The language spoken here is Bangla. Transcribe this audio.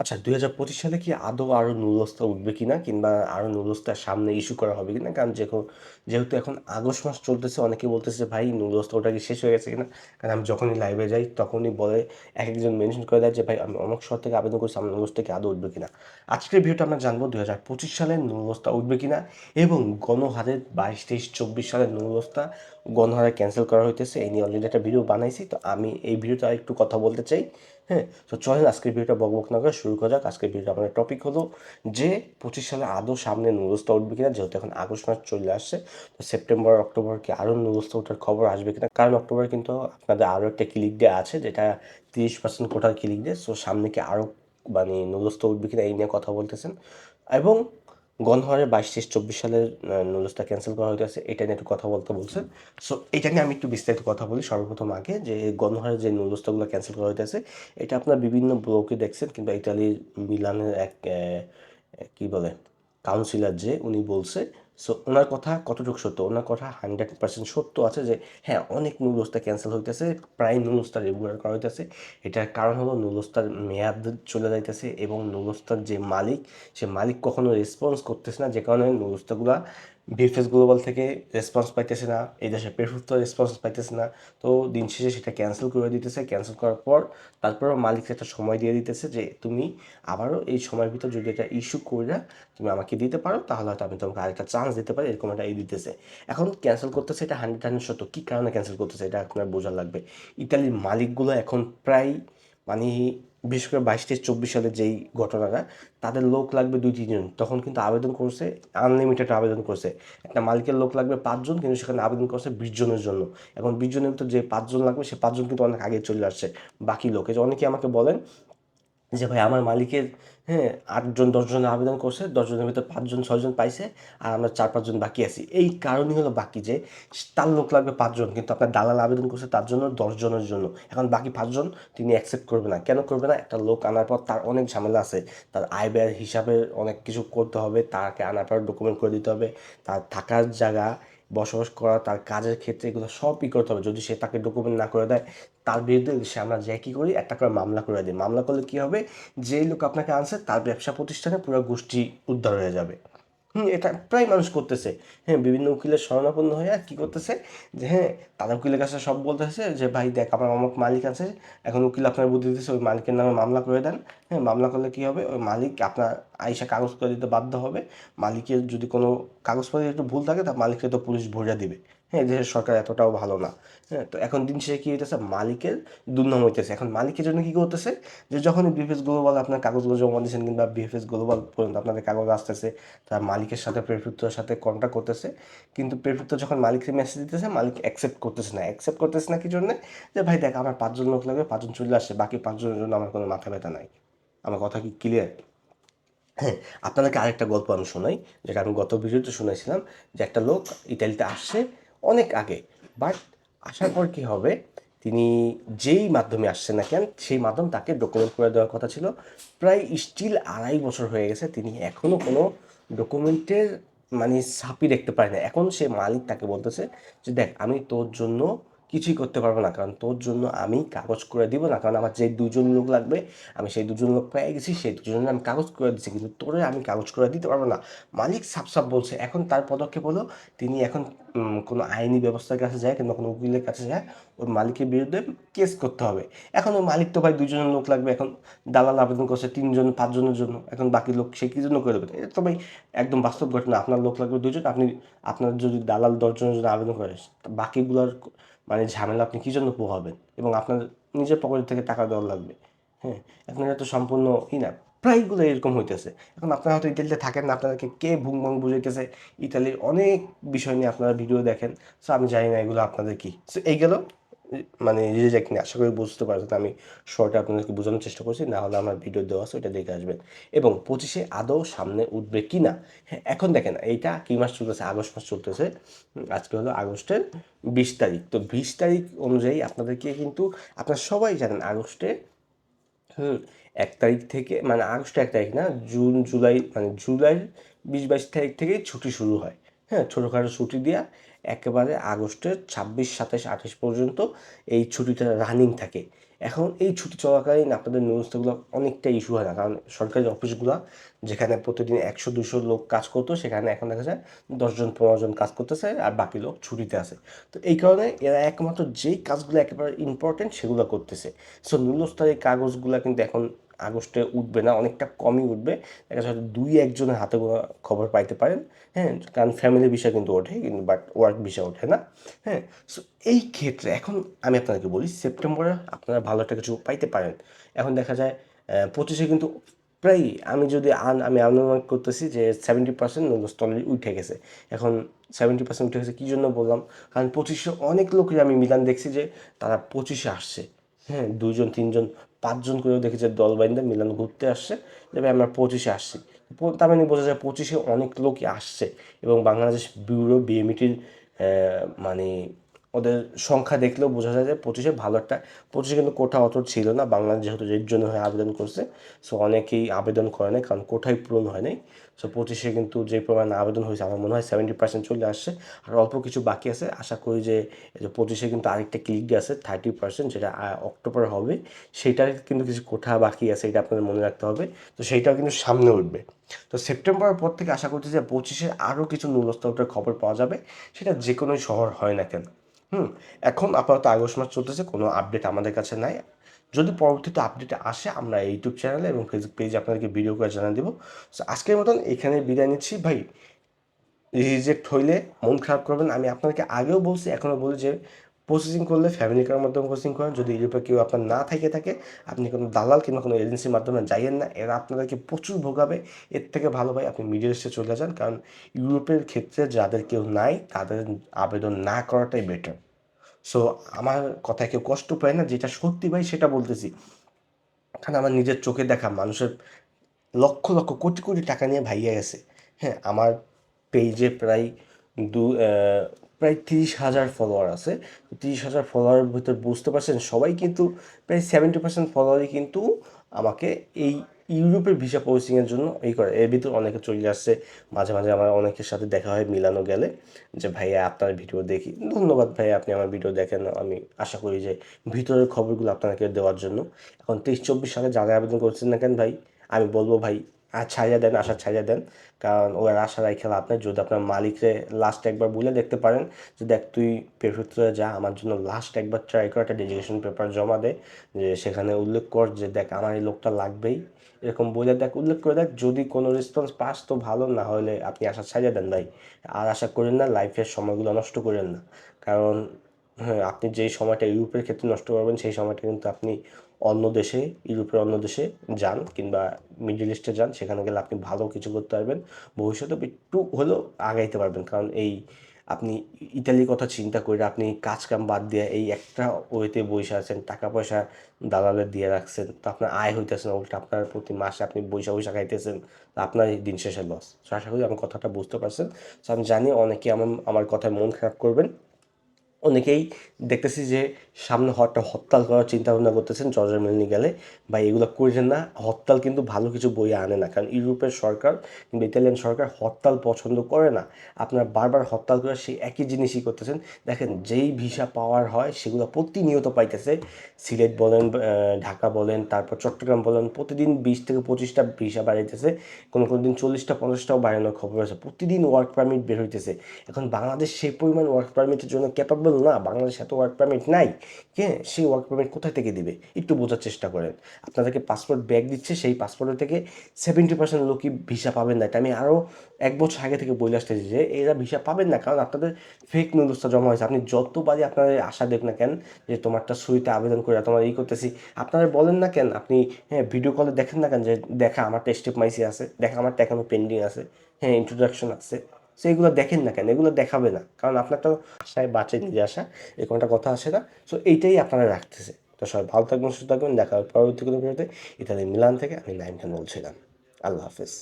আচ্ছা দুই হাজার পঁচিশ সালে কি আদৌ আরও নুরস্তা উঠবে কি না কিংবা আরও নুরস্তা সামনে ইস্যু করা হবে কি না কারণ যেহেতু যেহেতু এখন আগস্ট মাস চলতেছে, অনেকে বলতেছে যে ভাই, নুরস্তা ওটা কি শেষ হয়ে গেছে কিনা? কারণ আমি যখনই লাইভে যাই, তখনই বলে এক একজন মেনশন করে দেয় যে, ভাই, আমি অমুক শহর থেকে আবেদন করছি, আমার নুরস্তা কি আদৌ উঠবে কিনা? আজকের ভিডিওটা আমরা জানব দুই হাজার পঁচিশ সালে নুরস্তা উঠবে কিনা এবং গণহারের বাইশ, তেইশ, চব্বিশ সালের নুরস্তা গণহারে ক্যান্সেল করা হইতেছে। এই নিয়ে অলরেডি একটা ভিডিও বানাইছি, তো আমি এই ভিডিওটা একটু কথা বলতে চাই। হ্যাঁ তো চলেন আজকের ভিডিওটা বকবক না করে শুরু করা যাক। আজকের ভিডিওটা আমাদের টপিক হলো যে পঁচিশ সালে আদৌ সামনে নুরস্তা উঠবে কিনা, যেহেতু এখন আগস্ট মাস চলে আসছে, তো সেপ্টেম্বর, অক্টোবর কি আরও নুরস্তা ওঠার খবর আসবে কিনা? কারণ অক্টোবর কিন্তু আপনাদের আরও একটা ক্লিক ডে আছে, যেটা তিরিশ পার্সেন্ট কোটার ক্লিক ডে সো সামনে কি আরও মানে নুরস্তা উঠবে কিনা এই নিয়ে কথা বলতেছেন। এবং গণহারে বাইশ শেষ চব্বিশ সালের নোলসটা ক্যান্সেল করা হইতেছে। এটা নিয়ে একটু কথা বলতে বলছে। সো এটা নিয়ে আমি একটু বিস্তারিত কথা বলি সর্বপ্রথম আগে, যে গণহারের যে নোলসটাগুলো ক্যান্সেল করা হইতেছে, এটা আপনার বিভিন্ন ব্লকে দেখছেন, কিংবা ইতালির মিলানের এক কি বলে কাউন্সিলার যে, উনি বলছে সো ওনার কথা কতটুকু সত্য? ওনার কথা হান্ড্রেড পার্সেন্ট সত্য আছে যে হ্যাঁ অনেক নুলস্তা ক্যান্সেল হইতেছে, প্রায় নুডলসটা রেগুলার করা হইতেছে। এটার কারণ হলো নুলস্তার মেয়াদ চলে যাইতেছে এবং নুডলসটার যে মালিক, সে মালিক কখনো রেসপন্স করতেছে না, যে কারণে নুরস্তাগুলা বিএফএস গ্লোবাল থেকে রেসপন্স পাইতেছে না, এই দেশে পেফুত্ব রেসপন্স পাইতেছে না। তো দিন শেষে সেটা ক্যান্সেল করে দিতেছে। ক্যান্সেল করার পর তারপরও মালিক একটা সময় দিয়ে দিতেছে যে, তুমি আবারও এই সময়ের ভিতর যদি এটা ইস্যু করে তুমি আমাকে দিতে পারো, তাহলে হয়তো আমি তোমাকে আরেকটা চান্স দিতে পারি, এরকম একটা ই দিতেছে। এখন ক্যান্সেল করতেছে এটা হান্ড্রেড হান্ড্রেড সত্য। কী কারণে ক্যান্সেল করতেছে এটা আপনার বোঝা লাগবে। ইতালির মালিকগুলো এখন প্রায় মানে বিশেষ করে বাইশ তেইশ চব্বিশ সালের যেই ঘটনাটা, তাদের লোক লাগবে দুই, তিনজন। তখন কিন্তু আবেদন করছে আনলিমিটেড আবেদন করছে। একটা মালিকের লোক লাগবে পাঁচজন, কিন্তু সেখানে আবেদন করছে বিশ জনের জন্য। এখন বিশ জনের ভিতর যে পাঁচজন লাগবে, সে পাঁচজন কিন্তু অনেক আগে চলে আসছে বাকি লোকে। যে অনেকে আমাকে বলেন যে, ভাই, আমার মালিকের হ্যাঁ আটজন, দশজন আবেদন করছে, দশজনের ভিতর পাঁচজন, ছয়জন পাইছে, আর আমরা চার, পাঁচজন বাকি আছি। এই কারণই হলো বাকি যে, তার লোক লাগবে পাঁচজন, কিন্তু আপনার দালাল আবেদন করছে তার জন্য দশজনের জন্য। এখন বাকি পাঁচজন তিনি অ্যাকসেপ্ট করবে না। কেন করবে না? একটা লোক আনার পর তার অনেক ঝামেলা আছে। তার আয় ব্যয়ের হিসাবে অনেক কিছু করতে হবে, তাকে আনার পর ডকুমেন্ট করে দিতে হবে। তার থাকার জায়গা বসবাস করা, তার কাজের ক্ষেত্রে এগুলো সবই করতে হবে। যদি সে তাকে ডকুমেন্ট না করে দেয়, তার বিরুদ্ধে সে আমরা যে কী করি? একটা করে মামলা করে দিই। মামলা করলে কী হবে? যেই লোক আপনাকে আনছে, তার ব্যবসা প্রতিষ্ঠানে পুরো গোষ্ঠী উদ্ধার হয়ে যাবে। হুম, এটা প্রায় মানুষ করতেছে। হ্যাঁ বিভিন্ন উকিলের শরণাপন্ন হয়ে আর কী করতেছে যে হ্যাঁ তারা উকিলের কাছে সব বলতেছে যে, ভাই, দেখ, আমার অমুক মালিক আছে, এখন উকিল আপনার বুদ্ধি দিতেছে, ওই মালিকের নামে মামলা করে দেন। হ্যাঁ মামলা করলে কী হবে? ওই মালিক আপনার আইসা কাগজ করে দিতে বাধ্য হবে। মালিকের যদি কোনো কাগজপত্রে একটু ভুল থাকে, তা মালিককে তো পুলিশ ভরে দিবে। হ্যাঁ দেশের সরকার এতটাও ভালো না। হ্যাঁ তো এখন দিন শেষে কী হইতেছে? মালিকের দুর্নাম হইতেছে। এখন মালিকের জন্য কী করতেছে? যে যখনই বিএফএস গ্লোবাল আপনার কাগজগুলো জমা দিয়েছেন কিংবা বিএফএস গ্লোবাল পর্যন্ত আপনাদের কাগজ আসতেছে, তার মালিকের সাথে প্রেফিত্বর সাথে কন্ট্যাক্ট করতেছে। কিন্তু প্রেফিত্ব যখন মালিককে মেসেজ দিতেছে, মালিক অ্যাকসেপ্ট করতেছে না। অ্যাকসেপ্ট করতেছে না কি জন্যে? যে ভাই দেখ, আমার পাঁচজন লোক লাগবে, পাঁচজন চলে আসছে, বাকি পাঁচজনের জন্য আমার কোনো মাথা ব্যথা নাই। আমার কথা কি ক্লিয়ার হ্যাঁ আপনাদেরকে আরেকটা গল্প আমি শোনাই, যেটা আমি গত ভিডিওতে শুনেছিলাম, যে একটা লোক ইতালিতে আসছে অনেক আগে। বাট আসার পর কি হবে, তিনি যেই মাধ্যমে আসছেন না কেন, সেই মাধ্যম তাকে ডকুমেন্ট করে দেওয়ার কথা ছিল। প্রায় স্টিল আড়াই বছর হয়ে গেছে তিনি এখনও কোনো ডকুমেন্টের মানে ছাপি দেখতে পারে না। এখন সে মালিক তাকে বলতেছে যে, দেখ, আমি তোর জন্য কিছুই করতে পারব না। কারণ তোর জন্য আমি কাগজ করে দিব না। কারণ আমার যে দুজন লোক লাগবে, আমি সেই দুজন লোক পেয়ে গেছি, সেই দুজনের আমি কাগজ করে দিচ্ছি কিন্তু তোরে আমি কাগজ করে দিতে পারব না। মালিক সাপ সাপ বলছে, এখন তার পদক্ষেপ হলো, তিনি এখন কোনো আইনি ব্যবস্থার কাছে যায় কিংবা কোনো উকিলের কাছে যায়, ওর মালিকের বিরুদ্ধে কেস করতে হবে। এখন ওই মালিক তো ভাই দুজনের লোক লাগবে, এখন দালাল আবেদন করছে তিনজন, পাঁচজনের জন্য। এখন বাকি লোক সে কী জন্য করে দেবে এটা তো ভাই একদম বাস্তব ঘটনা। আপনার লোক লাগবে দুজন, আপনি, আপনার যদি দালাল দশজনের জন্য আবেদন করে, বাকিগুলোর মানে ঝামেলা আপনি কী জন্য পোহাবেন? এবং আপনার নিজের পকেট থেকে টাকা দেওয়া লাগবে। হ্যাঁ আপনারা তো সম্পূর্ণ ই না। প্রায়গুলো এরকম হইতেছে। এখন আপনারা হয়তো ইটালিতে থাকেন না, আপনাদেরকে কে ভুং ভাং বুঝাইতেছে? ইতালির অনেক বিষয় নিয়ে আপনারা ভিডিও দেখেন। সো আমি জানি না এগুলো আপনাদের কী। সো এই গেল। মানে রিজেক্ট নিয়ে আশা করি বুঝতে পারছেন আমি শর্টে আপনাদেরকে বোঝানোর চেষ্টা করছি, না হলে আমার ভিডিও দেওয়া আছে, ওইটা দেখে আসবেন। এবং পঁচিশে আদৌ সামনে উঠবে কি না? হ্যাঁ এখন দেখেন, এইটা কি মাস চলতেছে? আগস্ট মাস চলতেছে। আজকে হলো আগস্টের বিশ তারিখ। তো বিশ তারিখ অনুযায়ী আপনাদেরকে কিন্তু, আপনারা সবাই জানেন আগস্টে, হুম, এক তারিখ থেকে মানে আগস্ট এক তারিখ না, জুন, জুলাই মানে জুলাইয়ের বিশ বাইশ তারিখ থেকেই ছুটি শুরু হয়। হ্যাঁ ছোটোখাটো ছুটি দেওয়া একেবারে আগস্টের ছাব্বিশ, সাতাশ, আঠাশ পর্যন্ত এই ছুটিটা রানিং থাকে। এখন এই ছুটি চলাকালীন আপনাদের নুডলসগুলো অনেকটা ইস্যু হয় না, কারণ সরকারি অফিসগুলো যেখানে প্রতিদিন একশো, দুশো লোক কাজ করতো, সেখানে এখন দেখা যায় দশজন পনেরো জন কাজ করতেছে আর বাকি লোক ছুটিতে আছে। তো এই কারণে এরা একমাত্র যেই কাজগুলো একেবারে ইম্পর্টেন্ট সেগুলো করতেছে। সো এই কাগজগুলো কিন্তু এখন আগস্টে উঠবে না, অনেকটা কমই উঠবে। দেখা যাচ্ছে দুই, একজনের হাতে গোনা খবর পাইতে পারেন। হ্যাঁ কারণ ফ্যামিলি বিষয় কিন্তু ওঠে, কিন্তু বাট ওয়ার্ক বিষয় ওঠে না। হ্যাঁ সো এই ক্ষেত্রে এখন আমি আপনাদেরকে বলি সেপ্টেম্বরে আপনারা ভালো একটা কিছু পাইতে পারেন। এখন দেখা যায় পঁচিশে কিন্তু প্রায় আমি যদি আন আমি অনুমান করতেছি যে সেভেন্টি পার্সেন্ট নুডলস অলরেডি উঠে গেছে। এখন সেভেন্টি পার্সেন্ট উঠে গেছে, কী জন্য বললাম? কারণ পঁচিশে অনেক লোকই আমি মিলান দেখছি যে তারা পঁচিশে আসছে। হ্যাঁ দুজন তিনজন পাঁচজন করেও দেখেছে দল বাইন্দা মিলান ঘুরতে আসছে তবে আমরা পঁচিশে আসছি। তার মানে বোঝা যায় পঁচিশে অনেক লোকই আসছে এবং বাংলাদেশ ব্যুরো, বিএমইটির মানে ওদের সংখ্যা দেখলেও বোঝা যায় যে পঁচিশে ভালো একটা, পঁচিশে কিন্তু কোঠা অত ছিল না, বাংলাদেশ যেহেতু এর জন্য হয়ে আবেদন করছে সো অনেকেই আবেদন করে নাই, কারণ কোঠাই পূরণ হয় নাই সো পঁচিশে কিন্তু যে পরিমাণ আবেদন হয়েছে, আমার মনে হয় সেভেন্টি পার্সেন্ট চলে আসছে, আর অল্প কিছু বাকি আছে, আশা করি যে পঁচিশে কিন্তু আরেকটা ক্লিক আছে থার্টি পার্সেন্ট যেটা অক্টোবরে হবে সেইটার কিন্তু কিছু কোঠা বাকি আছে, এটা আপনাদের মনে রাখতে হবে, তো সেইটাও কিন্তু সামনে উঠবে, তো সেপ্টেম্বরের পর থেকে আশা করছি যে পঁচিশে আরও কিছু নুলস্তরের খবর পাওয়া যাবে, সেটা যে কোনো শহর হয় না কেন হুম, এখন আপাতত আগস্ট মাস চলতেছে, কোনো আপডেট আমাদের কাছে নাই। যদি পরবর্তীতে আপডেট আসে, আমরা ইউটিউব চ্যানেলে এবং ফেসবুক পেজে আপনাদেরকে ভিডিও করে জানিয়ে দেবো। সো আজকের মতন এখানে বিদায় নিচ্ছি। ভাই রিজেক্ট হইলে মন খারাপ করবেন। আমি আপনাদেরকে আগেও বলছি, এখনও বলি যে প্রসেসিং করলে ফ্যামিলি কার মাধ্যমে প্রসেসিং করেন। যদি ইউরোপে কেউ আপনার না থেকে থাকে, আপনি কোনো দালাল কিংবা কোনো এজেন্সির মাধ্যমে যাইয়েন না। এরা আপনাদেরকে প্রচুর ভোগাবে। এর থেকে ভালো ভাই, আপনি মিডিল ইস্টে চলে যান। কারণ ইউরোপের ক্ষেত্রে যাদের কেউ নাই, তাদের আবেদন না করাটাই বেটার সো আমার কথায় কেউ কষ্ট পায় না। যেটা সত্যি ভাই, সেটা বলতেছি। কারণ আমার নিজের চোখে দেখা মানুষের লক্ষ লক্ষ, কোটি কোটি টাকা নিয়ে ভাইয়া গেছে। হ্যাঁ আমার পেজে প্রায় দু প্রায় তিরিশ হাজার ফলোয়ার আছে। তিরিশ হাজার ফলোয়ারের ভিতর বুঝতে পারছেন সবাই কিন্তু প্রায় সেভেন্টি পার্সেন্ট ফলোয়ারই কিন্তু আমাকে এই ইউরোপের ভিসা প্রসেসিংয়ের জন্য এই করে। এর ভিতর অনেকে চলে আসছে। মাঝে মাঝে আমার অনেকের সাথে দেখা হয়, মিলানো গেলে। যে, ভাইয়া, আপনার ভিডিও দেখি। ধন্যবাদ ভাইয়া, আপনি আমার ভিডিও দেখেন। আমি আশা করি যে ভিতরের খবরগুলো আপনাকে দেওয়ার জন্য। এখন তেইশ, চব্বিশ সালে যারা আবেদন করছেন না কেন ভাই? আমি বলব ভাই আর ছাইয়া দেন, আশা ছাইয়া দেন। কারণ ওর আশা রাখে লাভ নেই। যদি আপনার মালিকরে লাস্ট একবার বলে দেখতে পারেন যে, দেখ, তুই প্রেফেক্টরে যা, আমার জন্য লাস্ট একবার ট্রাই কর, একটা ডেজিগেশন পেপার জমা দে, যে সেখানে উল্লেখ কর যে, দেখ, আমার এই লোকটা লাগবেই। এরকম বলে দেখ, উল্লেখ করে দেখ, যদি কোনো রেসপন্স পাস তো ভালো, না হলে আপনি আশা ছাইয়া দেন ভাই। আর আশা করেন না লাইফের সময়গুলো নষ্ট করেন না। কারণ হ্যাঁ আপনি যেই সময়টা ইউরোপের ক্ষেত্রে নষ্ট করবেন, সেই সময়টা কিন্তু আপনি অন্য দেশে, ইউরোপের অন্য দেশে যান কিংবা মিডল ইস্টে যান, সেখানে গেলে আপনি ভালো কিছু করতে পারবেন। ভবিষ্যতে একটু হলেও আগাইতে পারবেন। কারণ এই আপনি ইতালির কথা চিন্তা করে আপনি কাজ কাম বাদ দিয়ে এই একটা ওয়েতে বসে আছেন টাকা পয়সা দালালে দিয়ে রাখছেন, তো আপনার আয় হইতেছে না, উল্টা আপনার প্রতি মাসে আপনি বৈশা বৈশা খাইতেছেন আপনার দিন শেষে লস আশা করি আমার কথাটা বুঝতে পারছেন। আমি জানি অনেকে আমার আমার কথায় মন খারাপ করবেন। অনেকেই দেখতেছি যে সামনে হটটা হরতাল করার চিন্তা ভাবনা করতেছেন জর্জার মেলনি গেলে বা এগুলো করছেন না। হরতাল কিন্তু ভালো কিছু বই আনে না। কারণ ইউরোপের সরকার কিংবা ইতালিয়ান সরকার হরতাল পছন্দ করে না। আপনারা বারবার হরতাল করে সেই একই জিনিসই করতেছেন। দেখেন, যেই ভিসা পাওয়ার হয়, সেগুলো প্রতিনিয়ত পাইতেছে। সিলেট বলেন ঢাকা বলেন, তারপর চট্টগ্রাম বলেন, প্রতিদিন বিশ থেকে পঁচিশটা ভিসা বাড়াইতেছে। কোনো কোনো দিন চল্লিশটা, পঞ্চাশটাও বাড়ানোর খবর আছে। প্রতিদিন ওয়ার্ক পারমিট বের হইতেছে। এখন বাংলাদেশ সেই পরিমাণ ওয়ার্ক পারমিটের জন্য ক্যাপাবল না, বাংলাদেশে এত ওয়ার্ক পারমিট নাই। হ্যাঁ সেই ওয়ার্ক পারমিট কোথায় থেকে দিবে? একটু বোঝার চেষ্টা করেন। আপনাদেরকে পাসপোর্ট ব্যাগ দিচ্ছে, সেই পাসপোর্টের থেকে সেভেন্টি পার্সেন্ট লোকই ভিসা পাবেন না। এটা আমি আরও এক বছর আগে থেকে বলে আসতেছি যে, এরা ভিসা পাবেন না। কারণ আপনাদের ফেক নিউজটা জমা হয়েছে। আপনি যতবারই আপনাদের আশা দেখ না কেন যে, তোমারটা সুইতে আবেদন করে তোমার এই করতেছি, আপনারা বলেন না কেন? আপনি হ্যাঁ ভিডিও কলে দেখেন না কেন যে, দেখা আমারটা স্টেপ মাইসি আছে, দেখা আমারটা এখনও পেন্ডিং আছে। হ্যাঁ ইন্ট্রোডাকশন আছে। সো এগুলো দেখেন না কেন? এগুলো দেখাবে না। কারণ আপনার তো আশায় বাঁচে নিজে আসা এরকম একটা কথা আসে না। সো এইটাই আপনারা রাখতেছে। তো সবাই ভালো থাকবেন, সুস্থ থাকবেন। দেখা পরবর্তী কোনো ভিডিওতে। ইত্যাদি মিলান থেকে আমি নাইম খান বলছিলাম। আল্লাহ হাফেজ।